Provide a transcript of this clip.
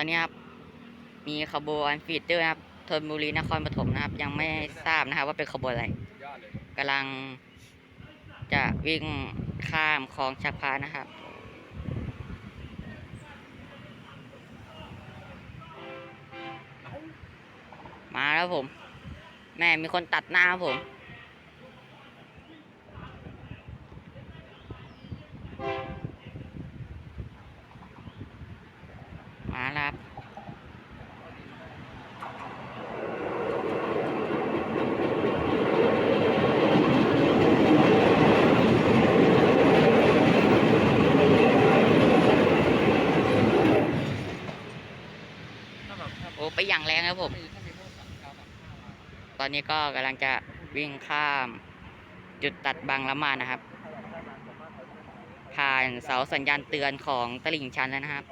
อนนี้ครับมีขบวนฟีดเดอร์นะครับธนบุรีนครปฐมนะครับ ยังไม่ทราบนะครับว่าเป็นขบวนอะไรยอดเลยกำลังจะวิ่งข้ามคลองชักพานะครับมาแล้วผม แม่มีคนตัดหน้าครับผม มารับโอ้ไปอย่างแรงครับผม ตอนนี้ก็กำลังจะวิ่งข้าม จุดตัดบางละมานะครับ ผ่านเสาสัญญาณเตือนของตลิ่งชันแล้วนะครับ